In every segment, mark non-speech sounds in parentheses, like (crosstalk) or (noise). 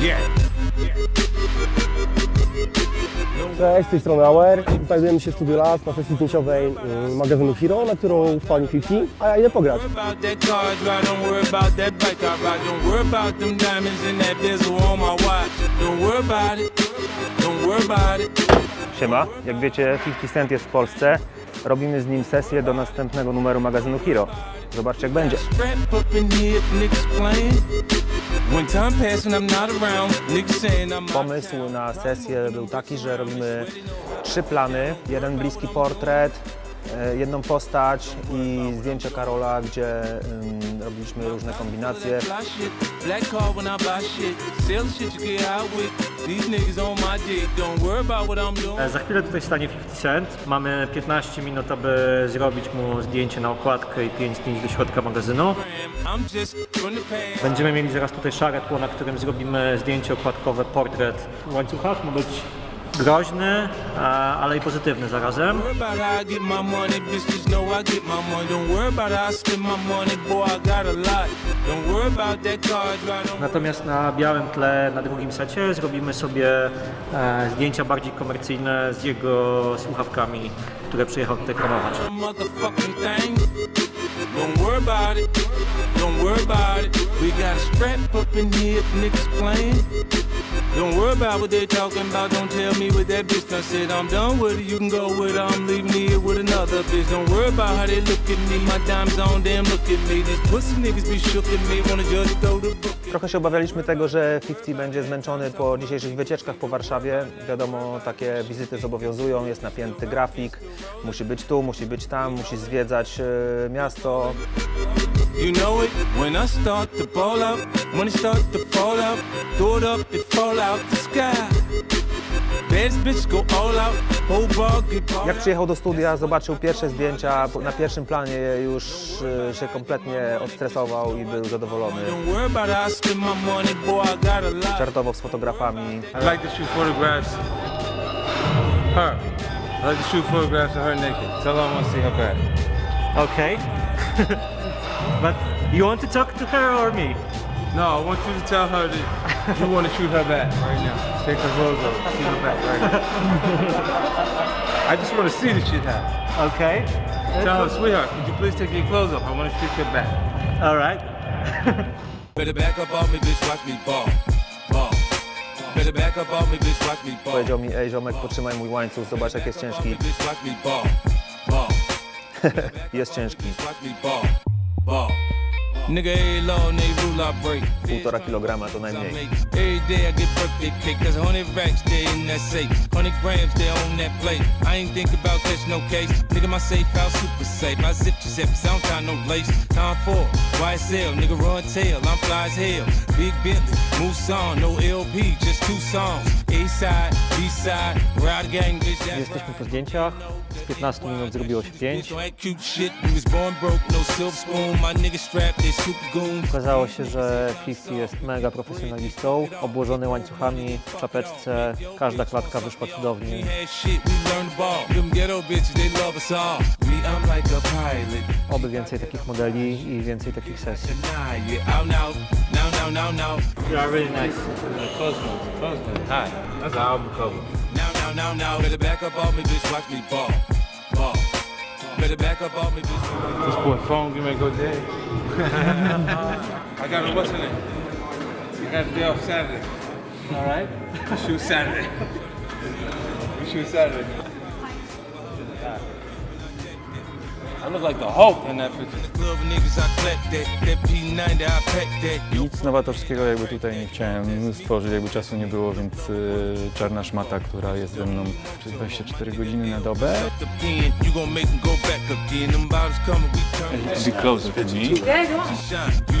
Yeah. Cześć, z tej strony Auer. Znajdujemy się w Studio Las na sesji zdjęciowej mm, magazynu Hero, na którą wpadnie 50, a ja idę pograć. Siema, jak wiecie 50 Cent jest w Polsce. Robimy z nim sesję do następnego numeru magazynu Hero. Zobaczcie jak będzie. Pomysł na sesję był taki, że robimy trzy plany. Jeden bliski portret, jedną postać i zdjęcie Karola, gdzie ym, robiliśmy różne kombinacje. E, Za chwilę tutaj stanie 50 Cent. Mamy 15 minut, aby zrobić mu zdjęcie na okładkę i 5 zdjęć do środka magazynu. Będziemy mieli zaraz tutaj szare tło, na którym zrobimy zdjęcie okładkowe, portret w łańcuchach. Ma być groźny, ale i pozytywny zarazem. Natomiast na białym tle na drugim secie zrobimy sobie e, zdjęcia bardziej komercyjne z jego słuchawkami, które przyjechał tutaj promować. Don't worry about it. Don't worry about it. We got a strap up in here, niggas playing. Don't worry about what they talking about. Don't tell me what that bitch done said. I'm done with it. You can go with her. I'm leaving here with another bitch. Don't worry about how they look at me. My dime's on them. Look at me. These pussy niggas be shook at me. Wanna just throw the Trochę się obawialiśmy tego, że 50 będzie zmęczony po dzisiejszych wycieczkach po Warszawie. Wiadomo, takie wizyty zobowiązują, jest napięty grafik, musi być tu, musi być tam, musi zwiedzać e, miasto. You know it when I start to ball out. When it start to fall out, throw it up, it fall out the sky. Jak out. przyjechał do studia, zobaczył pierwsze zdjęcia, na pierwszym planie już e, się kompletnie odstresował i był zadowolony. Żartował z fotografami. I like to shoot photographs. Her. I like to shoot photographs of her naked. Tell her I want to see her back. Okay. (laughs) But you want to talk to her or me? No, I want you to tell her that you want to shoot her back right now. Take her clothes off. See her back right now. (laughs) I just want to see the shit happen. Okay. Tell her, sweetheart, could you please take your clothes off? I want to shoot your back. All right. (laughs) Better back up off me, bitch. Watch me ball. Ball. Better back up off me, bitch. Watch me ball. Powiedział mi, ej ziomek, potrzymaj mój łańcuch, zobacz jak jest Back up off ciężki. me, bitch. Watch me ball. Ball. (laughs) Jest ciężki, Watch me ball. Ball. Półtora kilograma to najmniej. Every day I get birthday cake, cause a hundred racks there in that safe. Hundred grams there on that plate. I ain't think about catch no case. Nigga, my safe out super safe. I zip your zip, I don't tie no lace. Time for YSL, nigga run tail. I'm fly as hell. Big Bentley, Moose no LP, just two songs. A side, B side, ride gang, bitch. That's Jesteśmy po zdjęciach. Z 15 minut zrobiło się 5. Okazało się, że 50 jest mega profesjonalistą, obłożony łańcuchami w czapeczce. Każda klatka wyszła cudownie. Me, a. Oby więcej takich modeli i więcej takich sesji. You are really nice. Hi. That's album cover. now, now, now, now. Off me. Watch me ball, ball. Off me, phone, you may go dead. I got a what's in it? You got a day off Saturday. All right. Shoot Saturday. we shoot Saturday. Nic nowatorskiego jakby tutaj nie chciałem stworzyć, jakby czasu nie było, więc y, czarna szmata, która jest ze mną przez 24 godziny na dobę. Be closer to me. You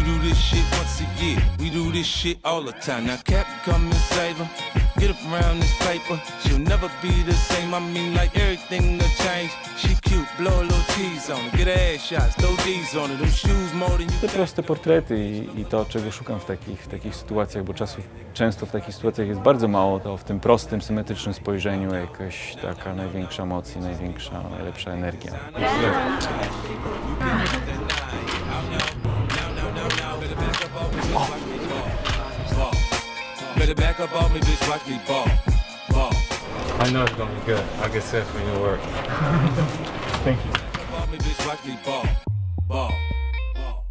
do this shit once a year. We do this shit all the time. Now Cap come and save her. Get around this paper. She'll never be the same. I mean, like everything will change. She cute, blow a little cheese on her. Get her ass shots, throw D's on her. Them shoes more than you Te proste portrety i, i to, czego szukam w takich, w takich sytuacjach, bo czasu często w takich sytuacjach jest bardzo mało, to w tym prostym, symetrycznym spojrzeniu jakaś taka największa moc i największa, najlepsza energia. It back up off me, bitch, watch me ball, ball. I know it's gonna be good. I get set for your work. (laughs) Off me, bitch, watch me ball, ball, ball.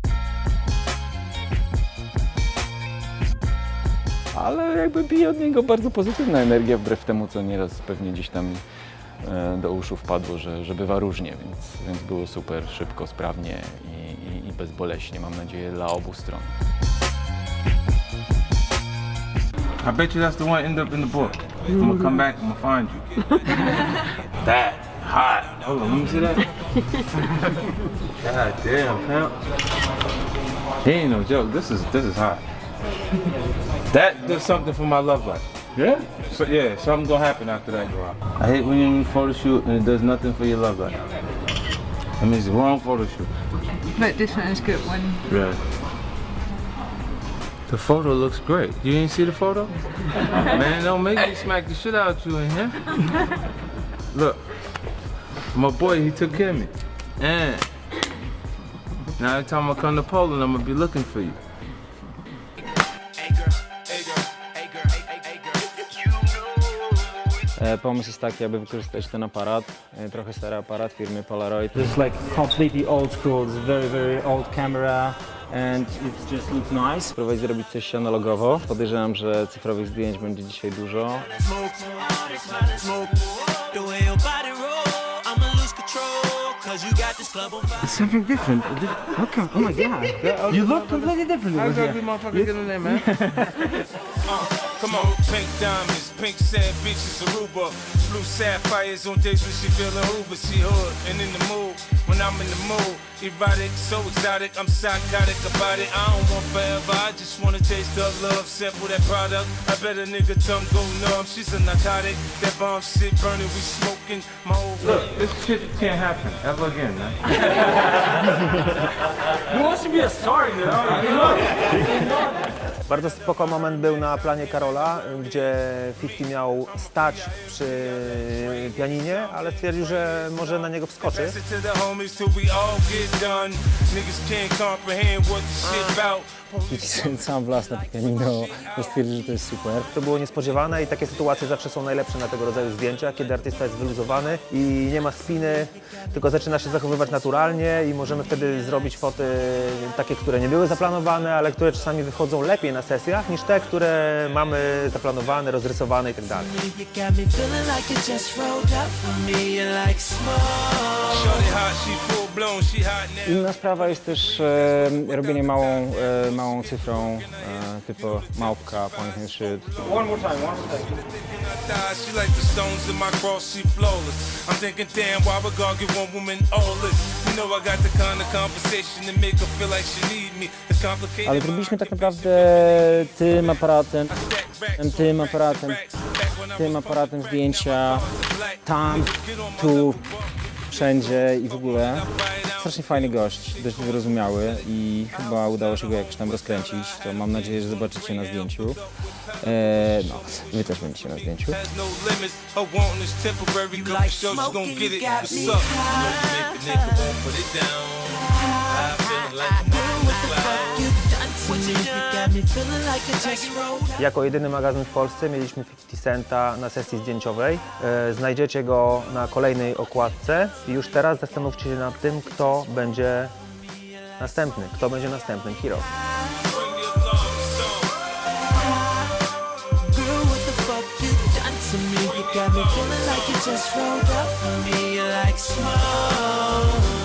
Ale jakby bije od niego bardzo pozytywna energia, wbrew temu, co nieraz pewnie gdzieś tam e, do uszu wpadło, że, że bywa różnie, więc, więc było super, szybko, sprawnie i, i, i bezboleśnie, mam nadzieję, dla obu stron. I bet you that's the one end up in the book. I'm gonna come back. I'm gonna find you. (laughs) that hot. Hold on, let me see that. (laughs) God damn, pimp. He ain't no joke. This is this is hot. That does something for my love life. Yeah? So yeah, something's gonna happen after that drop. I hate when you're in a photo shoot and it does nothing for your love life. That means the wrong photo shoot. But this one is good one. Yeah. The photo looks great. You didn't see the photo? (laughs) Man, don't make me smack the shit out of you in here. Look, my boy, he took care of me. And now every time I come to Poland, I'm gonna be looking for you. Pomysł jest taki, aby wykorzystać ten aparat, trochę stary aparat firmy Polaroid. It's like completely old school. It's very, very old camera, and it just looks nice. Spróbować zrobić coś analogowo. Podejrzewam, że cyfrowych zdjęć będzie dzisiaj dużo. You got. It's something different. Okay. Oh my god. You look completely different. That here. be motherfucker in there, man? (laughs) Come on, pink diamonds, pink sand beaches, Aruba. Blue sapphires on days when she feeling Hoover. She hood and in the mood when I'm in the mood. Erotic, so exotic, I'm psychotic about it. I don't want forever, I just wanna taste the love. Sample that product, I bet a nigga tongue go numb. She's a narcotic, that bomb shit burning, we smoking. My whole Look, this shit can't happen ever again, man. (laughs) You want to be a star, man. Bardzo spoko moment był na planie Karola, gdzie 50 miał stać przy pianinie, ale stwierdził, że może na niego wskoczy. About. Sam wlazł na pianino, bo stwierdził, że to jest super. To było niespodziewane i takie sytuacje zawsze są najlepsze na tego rodzaju zdjęciach, kiedy artysta jest wyluzowany i nie ma spiny, tylko zaczyna się zachowywać naturalnie i możemy wtedy zrobić foty takie, które nie były zaplanowane, ale które czasami wychodzą lepiej na sesjach niż te, które mamy zaplanowane, rozrysowane i tak dalej. Shorty hot, she full Inna sprawa jest też e, robienie małą, e, małą cyfrą, e, typu małpka, point and shoot. one woman all this? You know I got the kind of conversation to make her feel like she need me. It's complicated. Ale zrobiliśmy tak naprawdę tym aparatem, tym aparatem, tym aparatem zdjęcia, tam, tu, wszędzie i w ogóle. Strasznie fajny gość, dość wyrozumiały i chyba udało się go jakoś tam rozkręcić. To mam nadzieję, że zobaczycie na zdjęciu. E, no, wy też będziecie na zdjęciu. You like Jako jedyny magazyn w Polsce mieliśmy 50 Centa na sesji zdjęciowej. E, Znajdziecie go na kolejnej okładce i już teraz zastanówcie się nad tym, kto będzie następny, kto będzie następnym hero. Got me feeling like you just rolled up for me. Like smoke.